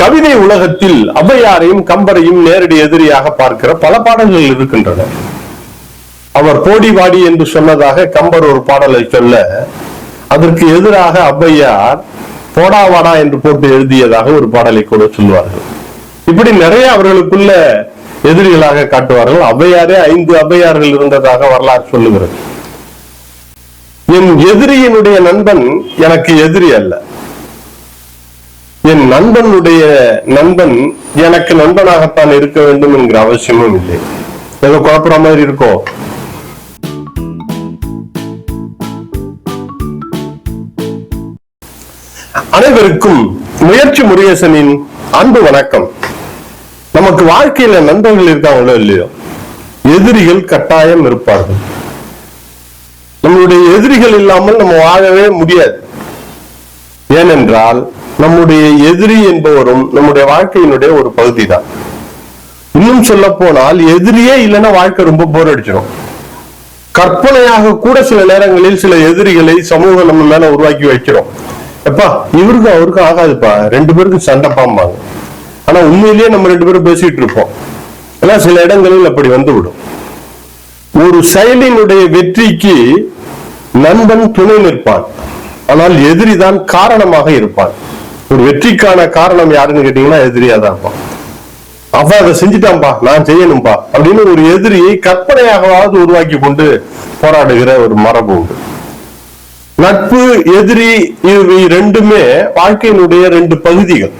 கவிதை உலகத்தில் ஔவையாரையும் கம்பரையும் நேரடி எதிரியாக பார்க்கிற பல பாடல்கள் இருக்கின்றன. அவர் போடி வாடி என்று சொன்னதாக கம்பர் ஒரு பாடலை சொல்ல அதற்கு எதிராக ஔவையார் போடாவாடா என்று போட்டு எழுதியதாக ஒரு பாடலை கூட சொல்வார்கள். இப்படி நிறைய அவர்களுக்குள்ள எதிரிகளாக காட்டுவார்கள். ஔவையாரே ஐந்து ஔவையார்கள் இருந்ததாக வரலாறு சொல்லுகிறது. என் எதிரியினுடைய நண்பன் எனக்கு எதிரி அல்ல. என் நண்பனுடைய நண்பன் எனக்கு நண்பனாகத்தான் இருக்க வேண்டும் என்கிற அவசியமும் இல்லை. ஏதோ குழப்புற மாதிரி இருக்கோ? அனைவருக்கும் முயற்சி முருகேசனின் அன்பு வணக்கம். நமக்கு வாழ்க்கையில நண்பர்கள் இருக்காங்களோ இல்லையோ? எதிரிகள் கட்டாயம் இருப்பார்கள். நம்மளுடைய எதிரிகள் இல்லாமல் நம்ம வாழவே முடியாது. ஏனென்றால் நம்முடைய எதிரி என்பவரும் நம்முடைய வாழ்க்கையினுடைய ஒரு பகுதி தான் இன்னும் சொல்ல போனால் எதிரியே இல்லைன்னா வாழ்க்கை ரொம்ப போர் அடிச்சிடும் கற்பனையாக கூட சில நேரங்களில் சில எதிரிகளை சமூகம் நம்ம மேல உருவாக்கி வைக்கிறோம். எப்பா இவருக்கும் அவருக்கும் ஆகாதுப்பா. ரெண்டு பேருக்கும் சண்டை பாம்பாங்க. ஆனா உண்மையிலேயே நம்ம ரெண்டு பேரும் பேசிட்டு இருப்போம். ஏன்னா சில இடங்களில் அப்படி வந்து விடும் ஒரு செயலினுடைய வெற்றிக்கு நண்பன் துணை நிற்பான். ஆனால் எதிரி தான் காரணமாக இருப்பான். ஒரு வெற்றிக்கான காரணம் யாருன்னு கேட்டீங்கன்னா எதிரியா தான் இருப்பான் அவ அதை செஞ்சுட்டான்பா நான் செய்யணும்பா அப்படின்னு ஒரு எதிரியை கற்பனையாகவாவது உருவாக்கி கொண்டு போராடுகிற ஒரு மரபு உண்டு. நட்பு எதிரி இவை ரெண்டுமே வாழ்க்கையினுடைய ரெண்டு பகுதிகள்.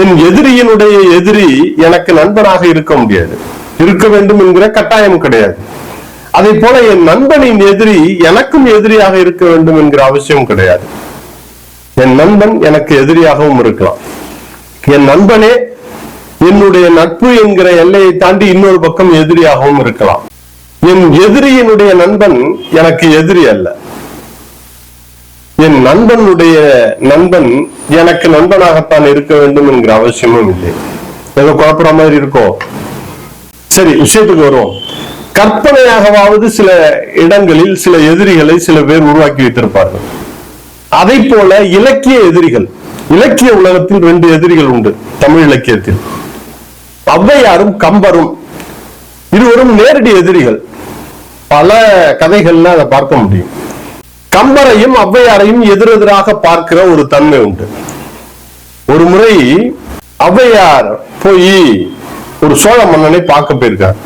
என் எதிரியினுடைய எதிரி எனக்கு நண்பனாக இருக்க முடியாது. இருக்க வேண்டும் என்கிற கட்டாயம் கிடையாது. அதை போல என் நண்பனின் எதிரி எனக்கும் எதிரியாக இருக்க வேண்டும் என்கிற அவசியம் கிடையாது. என் நண்பன் எனக்கு எதிரியாகவும் இருக்கலாம். என் நண்பனே என்னுடைய நட்பு என்கிற எல்லையை தாண்டி இன்னொரு பக்கம் எதிரியாகவும் இருக்கலாம். என் எதிரியினுடைய நண்பன் எனக்கு எதிரி அல்ல. என் நண்பனுடைய நண்பன் எனக்கு நண்பனாகத்தான் இருக்க வேண்டும் என்கிற அவசியமும் இல்லை. ஏதோ குழப்புற மாதிரி இருக்கோ? சரி விஷயத்துக்கு வருவோம். கற்பனையாகவாவது சில இடங்களில் சில எதிரிகளை சில பேர் உருவாக்கி வைத்திருப்பார்கள். அதை போல இலக்கிய எதிரிகள் இலக்கிய உலகத்தில் ரெண்டு எதிரிகள் உண்டு தமிழ் இலக்கியத்தில். ஔவையாரும் கம்பரும் இருவரும் நேரடி எதிரிகள். பல கதைகள்ல அதை பார்க்க முடியும். கம்பரையும் ஔவையாரையும் எதிரெதிராக பார்க்கிற ஒரு தன்மை உண்டு. ஒரு முறை ஔவையார் போய் ஒரு சோழ மன்னனை பார்க்க போயிருக்கார்.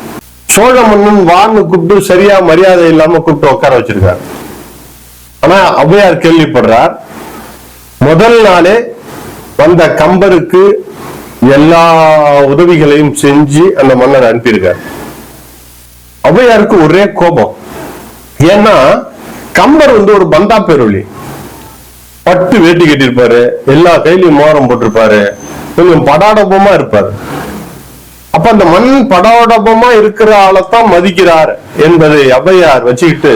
சோழ மன்னன் வான்னு கூப்பிட்டு சரியா மரியாதை இல்லாம கூப்பிட்டு உட்கார வச்சிருக்காரு. ஆனா ஔவையார் கேள்விப்படுறார் முதல் நாளே வந்த கம்பருக்கு எல்லா உதவிகளையும் செஞ்சு அந்த மன்னர் அனுப்பியிருக்கார். ஔவையாருக்கு ஒரே கோபம். ஏன்னா கம்பர் வந்து ஒரு பந்தா பேரொழி. பட்டு வேட்டி கட்டியிருப்பாரு எல்லா கையிலையும் மோரம் போட்டிருப்பாரு கொஞ்சம் படாடபமா இருப்பாரு. அப்ப அந்த மண் படாடபமா இருக்கிற ஆளைத்தான் மதிக்கிறார் என்பதை ஔவையார் வச்சுக்கிட்டு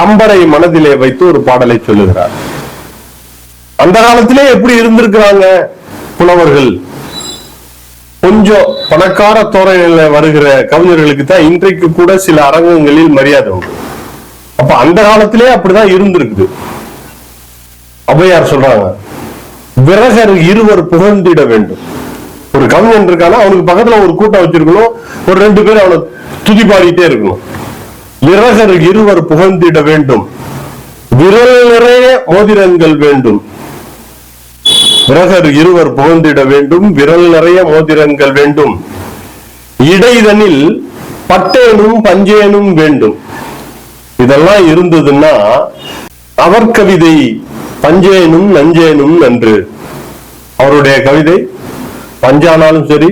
கம்பரை மனதிலே வைத்து ஒரு பாடலை சொல்லுகிறார். அந்த காலத்திலே எப்படி இருந்திருக்கிறாங்க புலவர்கள்? கொஞ்சம் பணக்கார தோரணையில வருகிற கவிஞர்களுக்கு தான் இன்றைக்கு கூட சில அரங்கங்களில் மரியாதை உண்டு. அப்ப அந்த காலத்திலே அப்படிதான் இருந்திருக்குது. அவையார் சொல்றாங்க விரகர் இருவர் புகழ்ந்திட வேண்டும். ஒரு கவிஞன் இருக்கானா அவனுக்கு பக்கத்துல ஒரு கூட்டம் வச்சிருக்கணும் ஒரு ரெண்டு பேர் அவனை துதி பாடிட்டே இருக்கணும். விரகர் இருவர் புகழ்ந்திட வேண்டும். விரல் நிறைய மோதிரங்கள் வேண்டும். விரகர் இருவர் புகழ்ந்திட வேண்டும். விரல் நிறைய மோதிரங்கள் வேண்டும். இடைதனில் பட்டேனும் பஞ்சேனும் வேண்டும். இதெல்லாம் இருந்ததுன்னா அவர் கவிதை பஞ்சேனும் நஞ்சேனும் நன்று அவருடைய கவிதை பஞ்சானாலும் சரி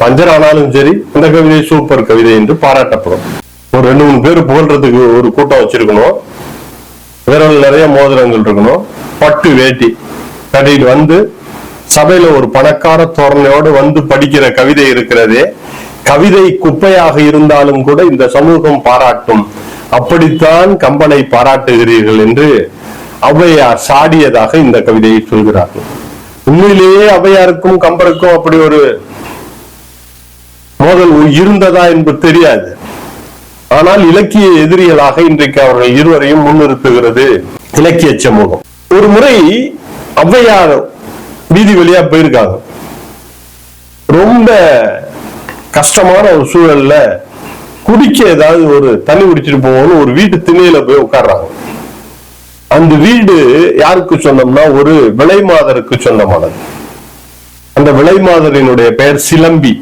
பஞ்சரானாலும் சரி இந்த கவிதை சூப்பர் கவிதை என்று பாராட்டப்படும். ஒரு ரெண்டு மூணு பேர் புகழ்றதுக்கு ஒரு கூட்டம் வச்சிருக்கணும். விரல் நிறைய மோதிரங்கள் இருக்கணும். பட்டு வேட்டி கட்டிட்டு வந்து சபையில ஒரு பணக்கார தோரணையோடு வந்து படிக்கிற கவிதை இருக்கிறதே. கவிதை குப்பையாக இருந்தாலும் கூட இந்த சமூகம் பாராட்டும். அப்படித்தான் கம்பனை பாராட்டுகிறீர்கள் என்று ஔவையார் சாடியதாக இந்த கவிதையை சொல்கிறார்கள் உண்மையிலேயே ஔவையாருக்கும் கம்பருக்கும் அப்படி ஒரு மோதல் இருந்ததா என்பது தெரியாது. ஆனால் இலக்கிய எதிரிகளாக இன்றைக்கு அவர்கள் இருவரையும் முன்னிறுத்துகிறது இலக்கிய சமூகம். ஒரு முறை ஔவையார் வீதி வழியா போயிருக்காங்க. ரொம்ப கஷ்டமான ஒரு சூழல்ல குடிக்க ஏதாவது ஒரு தண்ணி குடிச்சிட்டு போவோம்னு ஒரு வீட்டு திணையில போய் உட்கார்றாங்க. அந்த வீடு யாருக்கு சொந்தம்னா ஒரு விலைமாதருக்கு சொந்தமானது. அந்த விலைமாதரினுடைய பெயர் சிலம்பி.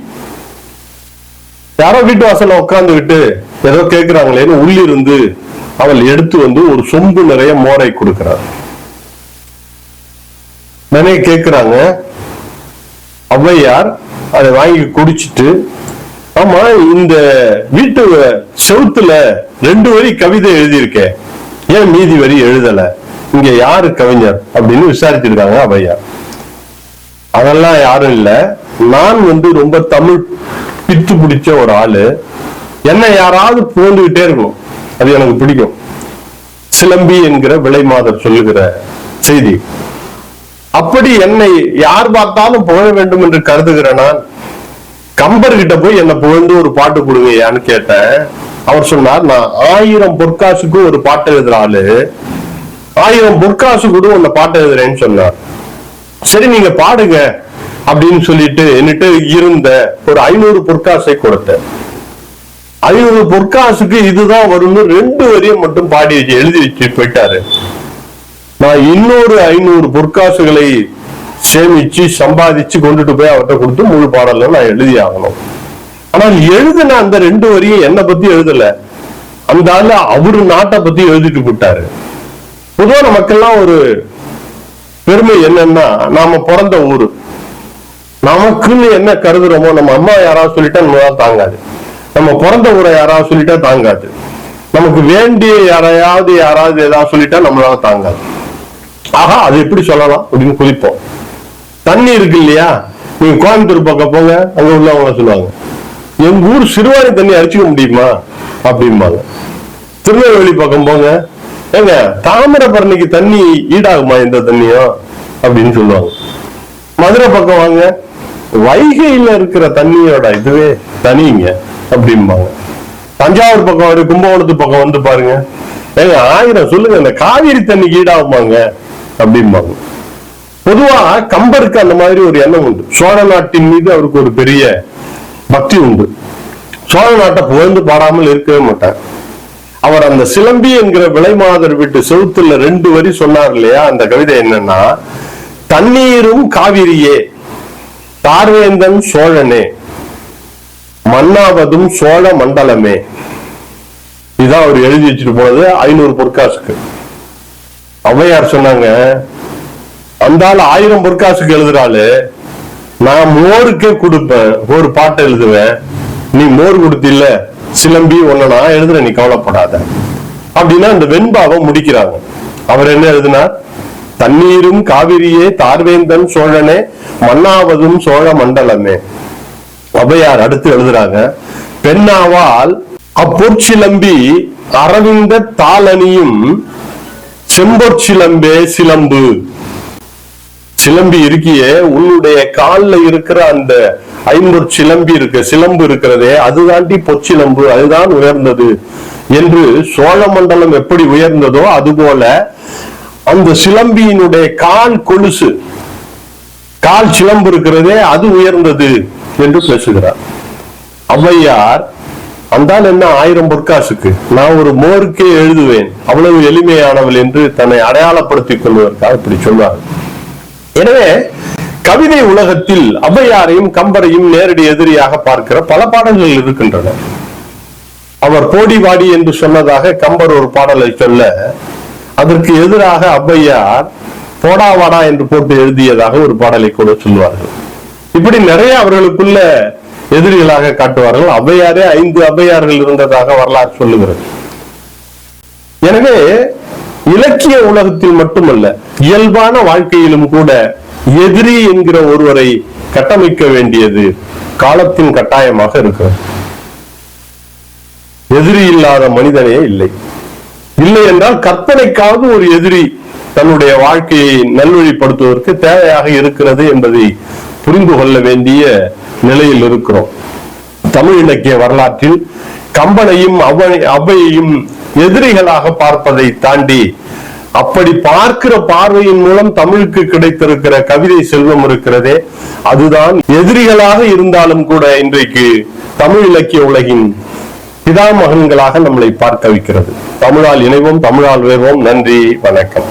யாரோ வீட்டு வாசல்ல உட்கார்ந்து விட்டு ஏதோ கேட்கிறாங்களேன்னு உள்ளிருந்து அவள் எடுத்து வந்து ஒரு சொம்பு நிறைய மோரை கொடுக்கிறார். நிறைய கேட்கிறாங்க. ஔவையார் அதை வாங்கி குடிச்சிட்டு ஆமா இந்த வீட்டு செவுத்துல ரெண்டு வரி கவிதை எழுதியிருக்கேன் ஏன் மீதி வரி எழுதல? இங்க யாரு கவிஞர்? அப்படின்னு விசாரிச்சிருக்காங்க ஔவையார். அதெல்லாம் யாரும் இல்ல. நான் வந்து ரொம்ப தமிழ் பித்து பிடிச்ச ஒரு ஆளு. என்ன யாராவது புகழ்ந்துகிட்டே இருக்கணும். அது எனக்கு பிடிக்கும். சிலம்பி என்கிற விலை மாதர் சொல்லுகிற செய்தி. அப்படி என்னை யார் பார்த்தாலும் புகழ வேண்டும் என்று கருதுகிற நான் கம்பர் கிட்ட போய் என்னை புகழ்ந்து ஒரு பாட்டு கொடுங்கயான்னு கேட்டேன். அவர் சொன்னார் நான் ஆயிரம் பொற்காசுக்கு ஒரு பாட்டு எழுதுற ஆளு ஆயிரம் பொற்காசு கூட உன்னை பாட்டு எழுதுறேன்னு சொன்னார். சரி நீங்க பாடுங்க அப்படின்னு சொல்லிட்டு என்னட்டு இருந்த ஒரு ஐநூறு பொற்காசை கொடுத்தேன். ஐநூறு பொற்காசுக்கு இதுதான் வரும்னு ரெண்டு வரியை மட்டும் பாடி வச்சு எழுதி வச்சு போயிட்டாரு. நான் இன்னொரு ஐநூறு பொற்காசுகளை சேமிச்சு சம்பாதிச்சு கொண்டுட்டு போய் அவர்கிட்ட கொடுத்து முழு பாடல நான் எழுதி ஆகணும். ஆனால் எழுதின அந்த ரெண்டு வரியும் என்னை பத்தி எழுதல. அந்த ஆளு அவரு நாட்டை பத்தி எழுதிட்டு போட்டாரு பொதுவா நமக்கெல்லாம் ஒரு பெருமை என்னன்னா நாம பிறந்த ஊரு. நமக்குன்னு என்ன கருதுறோமோ நம்ம அம்மா யாராவது சொல்லிட்டா நம்மளால தாங்காது. நம்ம பிறந்த ஊரை யாராவது சொல்லிட்டா தாங்காது. நமக்கு வேண்டிய யாரையாவது யாராவது ஏதாவது சொல்லிட்டா நம்மளால தாங்காது. ஆஹா அது எப்படி சொல்லலாம்? அப்படின்னு குதிப்போம். தண்ணி இருக்கு இல்லையா? நீங்க கோயம்புத்தூர் பக்கம் போங்க அங்க உள்ளவங்க சொல்லுவாங்க. எங்க ஊர் சிறுவாணி தண்ணி அடிச்சுக்க முடியுமா? அப்படிம்பாங்க. திருநெல்வேலி பக்கம் போங்க. ஏங்க தாமிரபரணிக்கு தண்ணி ஈடாகுமா எந்த தண்ணியும்? அப்படின்னு சொல்லுவாங்க. மதுரை பக்கம் வாங்க. வைகையில இருக்கிற தண்ணியோட இதுவே தனிங்க. அப்படிம்பாங்க. தஞ்சாவூர் பக்கம் வரு கும்பகோணத்து பக்கம் வந்து பாருங்க. ஏங்க ஆயிரம் சொல்லுங்க இந்த காவிரி தண்ணிக்கு ஈடாகுமாங்க அப்படிம்பாங்க. பொதுவா கம்பருக்கு அந்த மாதிரி ஒரு எண்ணம் உண்டு. சோழ நாட்டின் மீது அவருக்கு ஒரு பெரிய பக்தி உண்டு. சோழ நாட்டை புகழ்ந்து பாடாமல் இருக்கவே மாட்டார். அவர் அந்த சிலம்பி என்கிற விலைமாதர் வீட்டு செவுத்துல ரெண்டு வரி சொன்னார் இல்லையா? அந்த கவிதை என்னன்னா தண்ணீரும் காவிரியே தார்வேந்தன் சோழனே மன்னாவதும் சோழ மண்டலமே. இதான் அவர் எழுதி வச்சுட்டு போனது ஐநூறு பொற்காசுக்கு. அவையார் சொன்னாங்க அந்த ஆள் ஆயிரம் பொற்காசுக்கு எழுதுறாளு. நான் மோருக்கே கொடுப்பேன் ஒரு பாட்டை எழுதுவேன். நீ மோர் கொடுத்தில்ல சிலம்பி ஒன்ன நான் எழுதுறேன் நீ கவலைப்படாத. அப்படின்னா அந்த வெண்பாவை முடிக்கிறாங்க. அவர் என்ன எழுதுனா தண்ணீரும் காவிரியே தார்வேந்தன் சோழனே மன்னாவதும் சோழ மண்டலமே. ஔவையார் அடுத்து எழுதுறாங்க பெண்ணாவால் அப்பொற்சிலம்பி அரவிந்த தாளனியும் செம்பொற்சிலம்பே சிலம்பு. சிலம்பி இருக்கியே உன்னுடைய காலில் இருக்கிற அந்த ஐம்பொற் சிலம்பி இருக்க சிலம்பு இருக்கிறதே அதுதாண்டி பொற்சிலம்பு அதுதான் உயர்ந்தது என்று சோழ மண்டலம் எப்படி உயர்ந்ததோ அதுபோல அந்த சிலம்பியினுடைய கால் கொலுசு கால் சிலம்பு இருக்கிறதே அது உயர்ந்தது. என்று பேசுகிறார். ஔவையார் அந்தால் என்ன ஆயிரம் பொற்காசுக்கு? நான் ஒரு மோருக்கே எழுதுவேன் அவ்வளவு எளிமையானவள் என்று தன்னை அடையாளப்படுத்திக் கொள்வதற்காக இப்படி சொன்னார் எனவே கவிதை உலகத்தில் ஔவையாரையும் கம்பரையும் நேரடி எதிரியாக பார்க்கிற பல பாடல்கள் இருக்கின்றன. அவர் போடி வாடி என்று சொன்னதாக கம்பர் ஒரு பாடலை சொல்ல அதற்கு எதிராக ஔவையார் போடாவாடா என்று போட்டு எழுதியதாக ஒரு பாடலை கூட சொல்வார்கள். இப்படி நிறைய அவர்களுக்குள்ள எதிரிகளாக காட்டுவார்கள். அவ்வையாரே ஐந்து அவ்வையார்கள் இருந்ததாக வரலாறு சொல்லுகிறது. எனவே இலக்கிய உலகத்தில் மட்டுமல்ல இயல்பான வாழ்க்கையிலும் கூட எதிரி என்கிற ஒருவரை கட்டமைக்க வேண்டியது காலத்தின் கட்டாயமாக இருக்கிறது. எதிரி இல்லாத மனிதனே இல்லை. இல்லை என்றால் கற்பனைக்காவது ஒரு எதிரி தன்னுடைய வாழ்க்கையை நல்வழிப்படுத்துவதற்கு தேவையாக இருக்கிறது என்பதை புரிந்து கொள்ள வேண்டிய நிலையில் இருக்கிறோம். தமிழ் இலக்கிய வரலாற்றில் கம்பனையும் அவ்வையையும் எதிரிகளாக பார்ப்பதை தாண்டி அப்படி பார்க்கிற பார்வையின் மூலம் தமிழுக்கு கிடைத்திருக்கிற கவிதை செல்வம் இருக்கிறதே அதுதான் எதிரிகளாக இருந்தாலும் கூட இன்றைக்கு தமிழ் இலக்கிய உலகின் பிதாமகன்களாக நம்மளை பார்க்க வைக்கிறது. தமிழால் இணைவோம் தமிழால் வேவோம். நன்றி வணக்கம்.